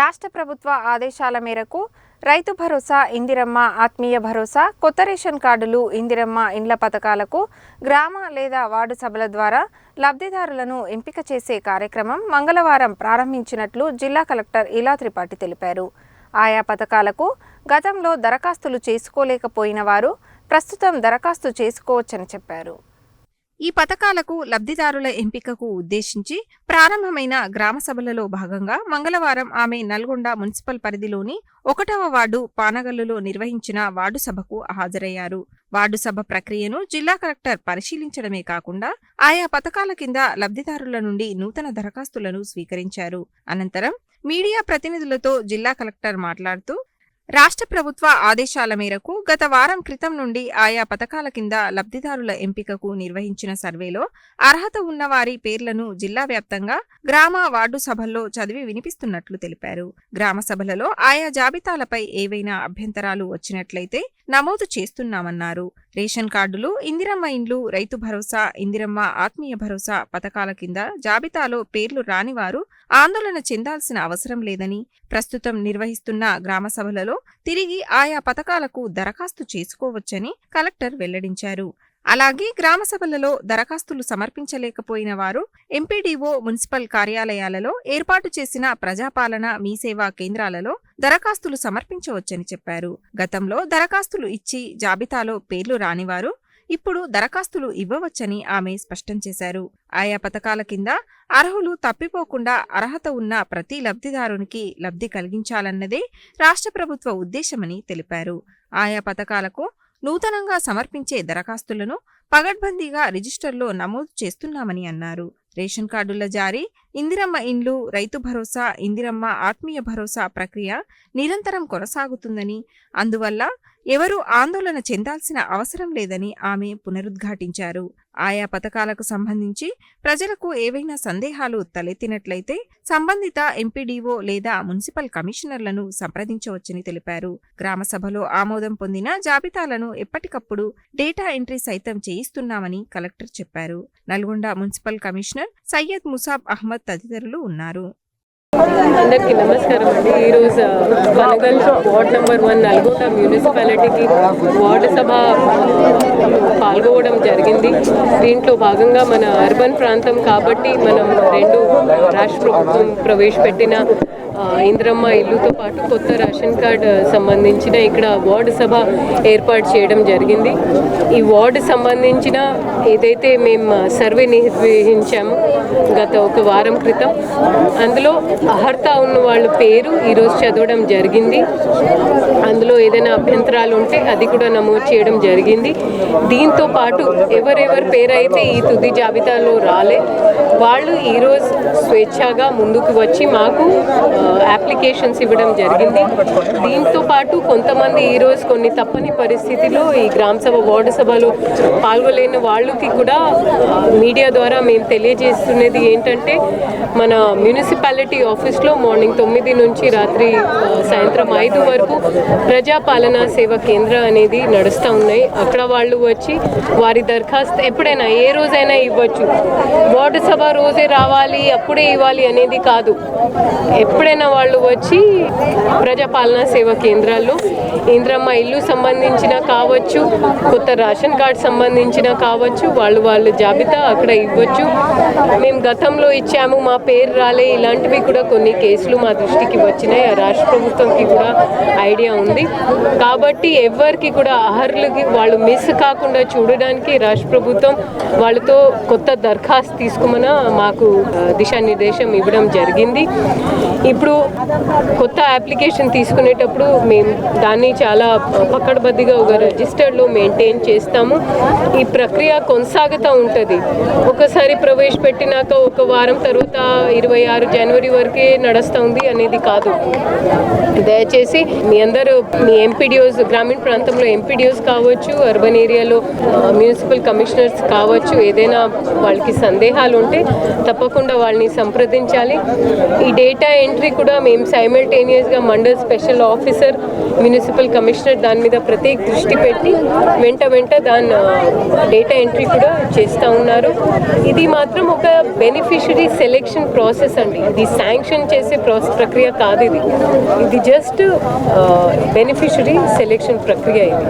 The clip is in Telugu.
రాష్ట్ర ప్రభుత్వ ఆదేశాల మేరకు రైతు భరోసా ఇందిరమ్మ ఆత్మీయ భరోసా కొత్త రేషన్ కార్డులు ఇందిరమ్మ ఇండ్ల పథకాలకు గ్రామ లేదా వార్డు సభల ద్వారా లబ్ధిదారులను ఎంపిక చేసే కార్యక్రమం మంగళవారం ప్రారంభించినట్లు జిల్లా కలెక్టర్ ఇలా త్రిపాఠి తెలిపారు. ఆయా పథకాలకు గతంలో దరఖాస్తులు చేసుకోలేకపోయిన వారు ప్రస్తుతం దరఖాస్తు చేసుకోవచ్చని చెప్పారు. ఈ పథకాలకు లబ్ధిదారుల ఎంపికకు ఉద్దేశించి ప్రారంభమైన గ్రామ సభలలో భాగంగా మంగళవారం ఆమె నల్గొండ మున్సిపల్ పరిధిలోని ఒకటవ వార్డు పానగల్లులో నిర్వహించిన వార్డు సభకు హాజరయ్యారు. వార్డు సభ ప్రక్రియను జిల్లా కలెక్టర్ పరిశీలించడమే కాకుండా ఆయా పథకాల కింద లబ్ధిదారుల నుండి నూతన దరఖాస్తులను స్వీకరించారు. అనంతరం మీడియా ప్రతినిధులతో జిల్లా కలెక్టర్ మాట్లాడుతూ రాష్ట్ర ప్రభుత్వ ఆదేశాల మేరకు గత వారం క్రితం నుండి ఆయా పథకాల కింద లబ్ధిదారుల ఎంపికకు నిర్వహించిన సర్వేలో అర్హత ఉన్నవారి పేర్లను జిల్లా వ్యాప్తంగా గ్రామ వార్డు సభల్లో చదివి వినిపిస్తున్నట్లు తెలిపారు. గ్రామ సభలలో ఆయా జాబితాలపై ఏవైనా అభ్యంతరాలు వచ్చినట్లయితే నమోదు చేస్తున్నామన్నారు. రేషన్ కార్డులు ఇందిరమ్మ ఇండ్లు రైతు భరోసా ఇందిరమ్మ ఆత్మీయ భరోసా పథకాల కింద జాబితాలో పేర్లు రానివారు ఆందోళన చెందాల్సిన అవసరం లేదని ప్రస్తుతం నిర్వహిస్తున్న గ్రామ సభలలో తిరిగి ఆయా పథకాలకు దరఖాస్తు చేసుకోవచ్చని కలెక్టర్ వెల్లడించారు. అలాగే గ్రామ సభలలో దరఖాస్తులు సమర్పించలేకపోయిన వారు ఎంపీడీఓ మున్సిపల్ కార్యాలయాలలో ఏర్పాటు చేసిన ప్రజాపాలన మీసేవా కేంద్రాలలో దరఖాస్తులు సమర్పించవచ్చని చెప్పారు. గతంలో దరఖాస్తులు ఇచ్చి జాబితాలో పేర్లు రానివారు ఇప్పుడు దరఖాస్తులు ఇవ్వవచ్చని ఆమె స్పష్టం చేశారు. ఆయా పథకాల కింద అర్హులు తప్పిపోకుండా అర్హత ఉన్న ప్రతి లబ్ధిదారునికి లబ్ధి కలిగించాలన్నదే రాష్ట్ర ప్రభుత్వ ఉద్దేశమని తెలిపారు. ఆయా పథకాలకు నూతనంగా సమర్పించే దరఖాస్తులను పగడ్బందీగా రిజిస్టర్లో నమోదు చేస్తున్నామని అన్నారు. రేషన్ కార్డుల జారీ ఇందిరమ్మ ఇండ్లు రైతు భరోసా ఇందిరమ్మ ఆత్మీయ భరోసా ప్రక్రియ నిరంతరం కొనసాగుతుందని అందువల్ల ఎవరూ ఆందోళన చెందాల్సిన అవసరం లేదని ఆమె పునరుద్ఘాటించారు. ఆయా పథకాలకు సంబంధించి ప్రజలకు ఏవైనా సందేహాలు తలెత్తినట్లయితే సంబంధిత ఎంపీడీఓ లేదా మున్సిపల్ కమిషనర్లను సంప్రదించవచ్చని తెలిపారు. గ్రామ సభలో ఆమోదం పొందిన జాబితాలను ఎప్పటికప్పుడు డేటా ఎంట్రీ సైతం చేయిస్తున్నామని కలెక్టర్ చెప్పారు. నల్గొండ మున్సిపల్ కమిషనర్ సయ్యద్ ముసాబ్ అహ్మద్ తదితరులు ఉన్నారు. అందరికీ నమస్కారం అండి. ఈరోజు Panagal ward number one Nalgonda మున్సిపాలిటీకి వార్డు సభ పాల్గొవడం జరిగింది. దీంట్లో భాగంగా మన అర్బన్ ప్రాంతం కాబట్టి మనం రెండు రాష్ట్ర ప్రభుత్వం ప్రవేశపెట్టిన ఇంద్రమ్మ ఇల్లుతో పాటు కొత్త రేషన్ కార్డ్ సంబంధించిన ఇక్కడ వార్డు సభ ఏర్పాటు చేయడం జరిగింది. ఈ వార్డు సంబంధించిన ఏదైతే మేము సర్వే నిర్వహించాము గత ఒక వారం క్రితం అందులో అర్హత ఉన్న వాళ్ళ పేరు ఈరోజు చదవడం జరిగింది. అందులో ఏదైనా అభ్యంతరాలు ఉంటే అది కూడా నమోదు చేయడం జరిగింది. దీంతో పాటు ఎవరెవరి పేరు అయితే ఈ తుది జాబితాలో రాలే వాళ్ళు ఈరోజు స్వేచ్ఛగా ముందుకు వచ్చి మాకు అప్లికేషన్స్ ఇవ్వడం జరిగింది. దీంతో పాటు కొంతమంది ఈరోజు కొన్ని తప్పని పరిస్థితిలో ఈ గ్రామ సభ వార్డు సభలో పాల్గొలేని వాళ్ళకి కూడా మీడియా ద్వారా మేము తెలియజేస్తున్నది ఏంటంటే మన మున్సిపాలిటీ ఆఫీస్లో మార్నింగ్ తొమ్మిది నుంచి రాత్రి సాయంత్రం ఐదు వరకు ప్రజాపాలన సేవ కేంద్ర అనేది నడుస్తూ ఉన్నాయి. అక్కడ వాళ్ళు వచ్చి వారి దరఖాస్తు ఎప్పుడైనా ఏ రోజైనా ఇవ్వచ్చు. వార్డు సభ రోజే రావాలి అప్పుడే ఇవ్వాలి అనేది కాదు. ఎప్పుడైనా వాళ్ళు వచ్చి ప్రజాపాలన సేవ కేంద్రాల్లో ఇంద్రమ్మ ఇల్లు సంబంధించిన కావచ్చు కొత్త రేషన్ కార్డ్ సంబంధించిన కావచ్చు వాళ్ళు వాళ్ళ జాబితా అక్కడ ఇవ్వచ్చు. మేము గతంలో ఇచ్చాము మా పేరు రాలే ఇలాంటివి కూడా కొన్ని కేసులు మా దృష్టికి వచ్చినాయి. ఆ రాష్ట్ర ప్రభుత్వంకి కూడా ఐడియా ఉంది. కాబట్టి ఎవరికి కూడా అర్హులకి వాళ్ళు మిస్ కాకుండా చూడడానికి రాష్ట్ర ప్రభుత్వం వాళ్ళతో కొత్త దరఖాస్తు తీసుకోమని మాకు దిశానిర్దేశం ఇవ్వడం జరిగింది. ఇప్పుడు కొత్త అప్లికేషన్ తీసుకునేటప్పుడు మేము దాన్ని చాలా పక్కడబద్దిగా ఒక రిజిస్టర్లో మెయింటైన్ చేస్తాము. ఈ ప్రక్రియ కొనసాగుతూ ఉంటుంది. ఒకసారి ప్రవేశపెట్టినాక ఒక వారం తర్వాత ఇరవై ఆరు జనవరి వరకే నడుస్తుంది అనేది కాదు. దయచేసి మీ అందరూ మీ ఎంపీడీఓస్ గ్రామీణ ప్రాంతంలో ఎంపీడీఓస్ కావచ్చు అర్బన్ ఏరియాలో మున్సిపల్ కమిషనర్స్ కావచ్చు ఏదైనా వాళ్ళకి సందేహాలు ఉంటే తప్పకుండా వాళ్ళని సంప్రదించాలి. ఈ డేటా ఎంట్రీ కూడా మేము సైమల్టేనియస్గా mandal special officer municipal commissioner దాని మీద ప్రత్యేక దృష్టి పెట్టి వెంట వెంట దాని డేటా ఎంట్రీ కూడా చేస్తూ ఉన్నారు. ఇది మాత్రం ఒక బెనిఫిషరీ సెలెక్షన్ ప్రాసెస్ అండి. ఇది శాంక్షన్ చేసే ప్రాసెస్ ప్రక్రియ కాదు ఇది. ఇది జస్ట్ బెనిఫిషరీ సెలెక్షన్ ప్రక్రియ ఇది.